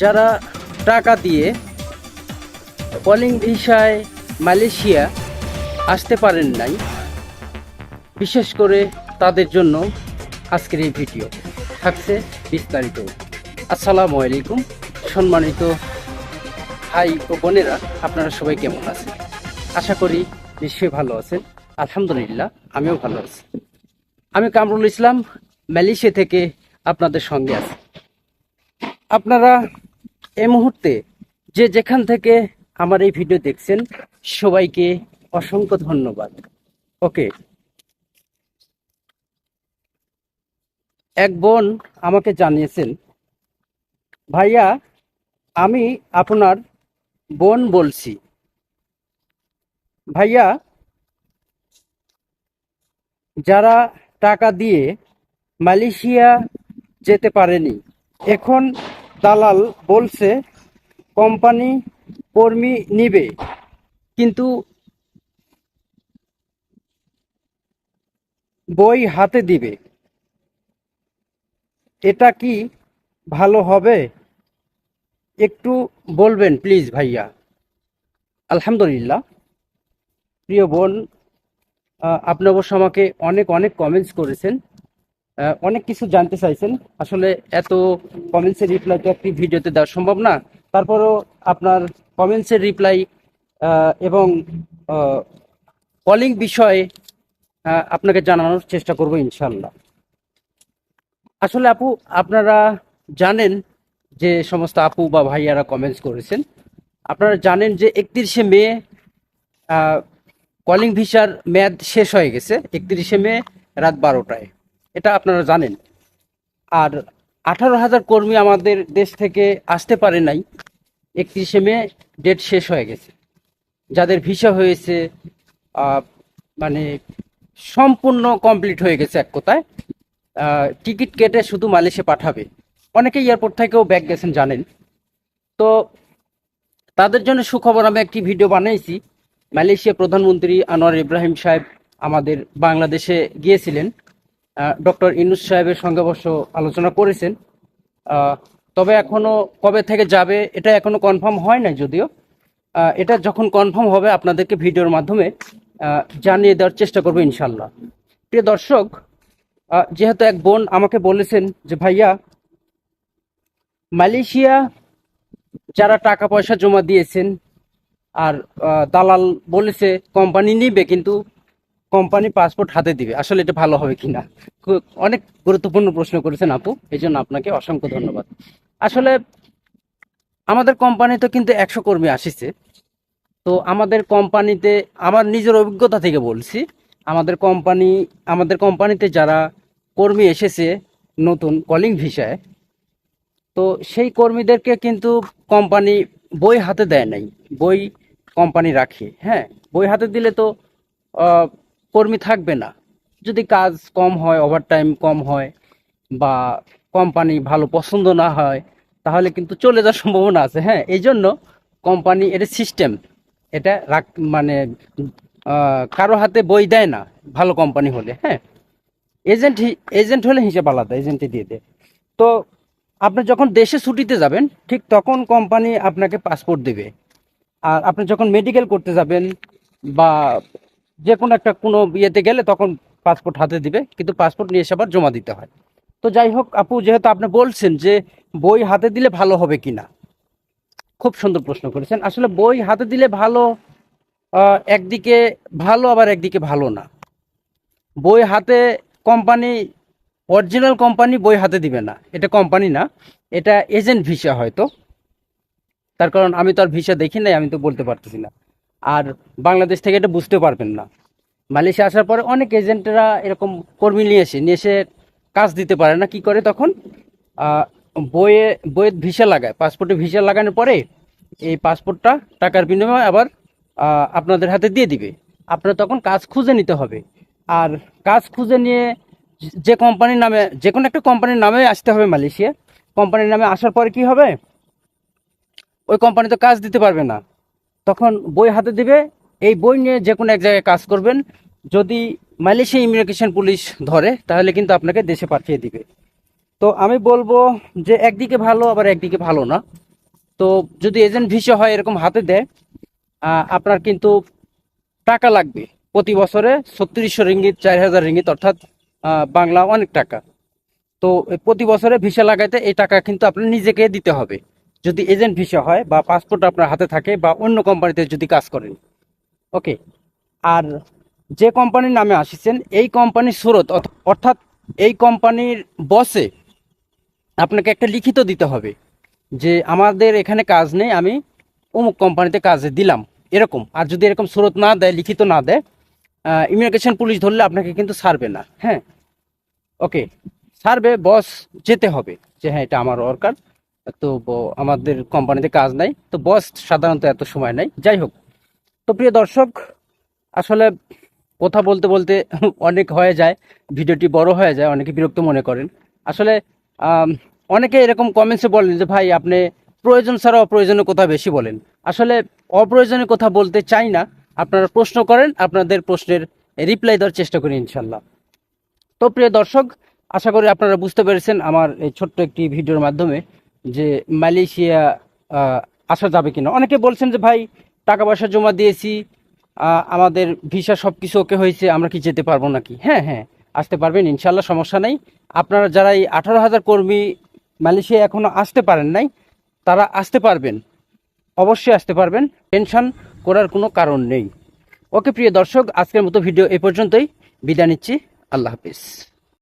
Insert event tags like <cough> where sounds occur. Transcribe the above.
যারা টাকা দিয়ে কলিং ভিসায় মালয়েশিয়া আসতে পারেন নাই, বিশেষ করে তাদের জন্য আজকের এই ভিডিও। থাকছে বিস্তারিত। আসসালামু আলাইকুম, সম্মানিত ভাই ও বোনেরা, আপনারা সবাই কেমন আছেন? আশা করি নিশ্চয়ই ভালো আছেন। আলহামদুলিল্লাহ, আমিও ভালো আছি। আমি কামরুল ইসলাম, মালয়েশিয়া থেকে আপনাদের সঙ্গে আছি। আপনারা এই মুহূর্তে যে যেখান থেকে আমার এই ভিডিও দেখছেন, সবাইকে অসংখ্য ধন্যবাদ। ওকে। এক বোন আমাকে জানিয়েছেন, ভাইয়া, আমি আপনার বোন বলছি। ভাইয়া, যারা টাকা দিয়ে মালয়েশিয়া যেতে পারেনি। এখন দালাল বলছে, কোম্পানি কর্মী নিবে। কিন্তু বই হাতে দিবে। এটা কি ভালো হবে? একটু বলবেন প্লিজ ভাইয়া। আলহামদুলিল্লাহ। প্রিয় বোন আপনি অবশ্য আমাকে অনেক অনেক কমেন্টস করেছেন। অনেক কিছু জানতে চাইছেন। আসলে এত কমেন্টসের রিপ্লাই তো একটি ভিডিওতে দেওয়া সম্ভব না। তারপরও আপনার কমেন্টসের রিপ্লাই এবং কলিং বিষয়ে আপনাকে জানানোর চেষ্টা করব ইনশাল্লাহ আসলে আপু, আপনারা জানেন যে সমস্ত আপু বা ভাইয়ারা কমেন্টস করেছেন। আপনারা জানেন যে একত্রিশে মে কলিং ভিসার মেয়াদ শেষ হয়ে গেছে, একত্রিশে মে রাত বারোটায়। এটা আপনারা জানেন। আর আঠারো হাজার কর্মী আমাদের দেশ থেকে আসতে পারে নাই, একত্রিশে মে ডেট শেষ হয়ে গেছে। যাদের ভিসা হয়েছে মানে সম্পূর্ণ কমপ্লিট হয়ে গেছে এক কথায় টিকিট কেটে শুধু মালয়েশিয়া পাঠাবে। অনেকে এয়ারপোর্ট থেকেও ব্যাক গেছেন জানেন। তো তাদের জন্য সুখবর, আমি একটি ভিডিও বানিয়েছি। মালয়েশিয়া প্রধানমন্ত্রী আনোয়ার ইব্রাহিম সাহেব আমাদের বাংলাদেশে গিয়েছিলেন। ডক্টর ইনুস সাহেবের সঙ্গে অবশ্য আলোচনা করেছেন। তবে এখনও কবে থেকে যাবে, এটা এখনও কনফার্ম হয় নাই যদিও। এটা যখন কনফার্ম হবে, আপনাদেরকে ভিডিওর মাধ্যমে জানিয়ে দেওয়ার চেষ্টা করব ইনশাল্লাহ প্রিয় দর্শক যেহেতু এক বোন আমাকে বলেছেন যে, ভাইয়া, মালয়েশিয়া যারা টাকা পয়সা জমা দিয়েছেন আর দালাল বলেছে কোম্পানি নিবে, কিন্তু কোম্পানি পাসপোর্ট হাতে দিবে। আসলে এটা ভালো হবে কিনা? অনেক গুরুত্বপূর্ণ প্রশ্ন করেছেন আপু, এই জন্য আপনাকে অসংখ্য ধন্যবাদ। আসলে আমাদের কোম্পানিতে কিন্তু একশো কর্মী আসিছে। তো আমাদের কোম্পানিতে আমার নিজের অভিজ্ঞতা থেকে বলছি, আমাদের কোম্পানি আমাদের কোম্পানিতে যারা কর্মী এসেছে নতুন কলিং ভিসায়, তো সেই কর্মীদেরকে কিন্তু কোম্পানি বই হাতে দেয় নাই। বই কোম্পানি রাখি হ্যাঁ? বই হাতে দিলে তো কর্মী থাকবে না। যদি কাজ কম হয় ওভারটাইম কম হয়, বা কোম্পানি ভালো পছন্দ না হয়, তাহলে কিন্তু চলে যাওয়ার সম্ভাবনা আছে হ্যাঁ? এই জন্য কোম্পানি এটা সিস্টেম এটা রাখ মানে কারও হাতে বই দেয় না, ভালো কোম্পানি হলে হ্যাঁ? এজেন্ট এজেন্ট হলে হিসেব আলাদা এজেন্টে দিয়ে দেয়। তো আপনি যখন দেশে ছুটিতে যাবেন, ঠিক তখন কোম্পানি আপনাকে পাসপোর্ট দেবে। আর আপনি যখন মেডিকেল করতে যাবেন বা যে কোনো একটা কোনো ইয়েতে গেলে তখন পাসপোর্ট হাতে দিবে, কিন্তু পাসপোর্ট নিয়ে এসে আবার জমা দিতে হয়। তো যাই হোক, আপু, যেহেতু আপনি বলছেন যে বই হাতে দিলে ভালো হবে কি না খুব সুন্দর প্রশ্ন করেছেন। আসলে বই হাতে দিলে ভালো একদিকে ভালো, আবার একদিকে ভালো না। বই হাতে কোম্পানি অরিজিনাল কোম্পানি বই হাতে দিবে না। এটা কোম্পানি না, এটা এজেন্ট ভিসা হয়তো। তার কারণ আমি তো আর ভিসা দেখি নাই, আমি তো বলতে পারতেছি না। আর বাংলাদেশ থেকে এটা বুঝতে পারবেন না। মালয়েশিয়া আসার পরে অনেক এজেন্টরা এরকম কর্মী নিয়ে এসে নিয়ে এসে কাজ দিতে পারে না, কি করে তখন? বইয়ে বইয়ের ভিসা লাগায়। পাসপোর্টে ভিসা লাগানোর পরে এই পাসপোর্টটা টাকার বিনিময়ে আবার আপনাদের হাতে দিয়ে দিবে। আপনার তখন কাজ খুঁজে নিতে হবে। আর কাজ খুঁজে নিয়ে যে কোম্পানির নামে যে কোনো একটা কোম্পানির নামে আসতে হবে মালয়েশিয়া। কোম্পানির নামে আসার পরে কি হবে? ওই কোম্পানি তো কাজ দিতে পারবে না। তখন বই হাতে দিবে, এই বই নিয়ে যে কোনো এক জায়গায় কাজ করবেন। যদি মালয়েশিয়া ইমিগ্রেশন পুলিশ ধরে, তাহলে কিন্তু আপনাকে দেশে পাঠিয়ে দিবে। তো আমি বলব যে একদিকে ভালো, আবার একদিকে ভালো না। তো যদি এজেন্ট ভিসা হয় এরকম হাতে দেয় আপনার কিন্তু টাকা লাগবে। প্রতি বছরে ছত্রিশশো রিঙ্গিত, চার হাজার রিঙ্গিত, অর্থাৎ বাংলা অনেক টাকা। তো প্রতি বছরে ভিসা লাগাইতে এই টাকা কিন্তু আপনার নিজেকে দিতে হবে। যদি এজেন্ট ভিসা হয় বা পাসপোর্ট আপনার হাতে থাকে বা অন্য কোম্পানিতে যদি কাজ করেন। ওকে? আর যে কোম্পানির নামে আসিছেন, এই কোম্পানির স্রোত অর্থাৎ এই কোম্পানির বসে আপনাকে একটা লিখিত দিতে হবে যে আমাদের এখানে কাজ নেই, আমি অমুক কোম্পানিতে কাজে দিলাম। এরকম। আর যদি এরকম স্রোত না দেয়, লিখিত না দেয় ইমিগ্রেশন পুলিশ ধরলে আপনাকে কিন্তু ছাড়বে না। হ্যাঁ? ওকে? ছাড়বে, বস যেতে হবে যে হ্যাঁ এটা আমার ওয়ার্কার তো আমাদের কোম্পানিতে কাজ নাই। তো বস সাধারণত এত সময় নাই। যাই হোক, তো প্রিয় দর্শক, আসলে কথা বলতে বলতে <laughs> অনেক হয়ে যায়, ভিডিওটি বড় হয়ে যায়, অনেকে বিরক্ত মনে করেন। আসলে অনেকে এরকম কমেন্টসে বলেন যে, ভাই, আপনি প্রয়োজন ছাড়া অপ্রয়োজনীয় কথা বেশি বলেন। আসলে অপ্রয়োজনীয় কথা বলতে চাই না। আপনারা প্রশ্ন করেন, আপনাদের প্রশ্নের রিপ্লাই দেওয়ার চেষ্টা করি ইনশাল্লাহ তো প্রিয় দর্শক, আশা করি আপনারা বুঝতে পেরেছেন আমার এই ছোট্ট একটি ভিডিওর মাধ্যমে যে মালয়েশিয়া আসা যাবে কিনা। অনেকে বলছেন যে, ভাই টাকা পয়সা জমা দিয়েছি আমাদের ভিসা সব কিছু ওকে হয়েছে, আমরা কি যেতে পারব নাকি? হ্যাঁ হ্যাঁ আসতে পারবেন ইনশাল্লাহ সমস্যা নেই। আপনারা যারা এই আঠারো হাজার কর্মী মালয়েশিয়া এখনও আসতে পারেন নাই, তারা আসতে পারবেন। অবশ্যই আসতে পারবেন, টেনশন করার কোনো কারণ নেই। ওকে, প্রিয় দর্শক, আজকের মতো ভিডিও এই পর্যন্তই। বিদায় নিচ্ছি। আল্লাহ হাফিজ।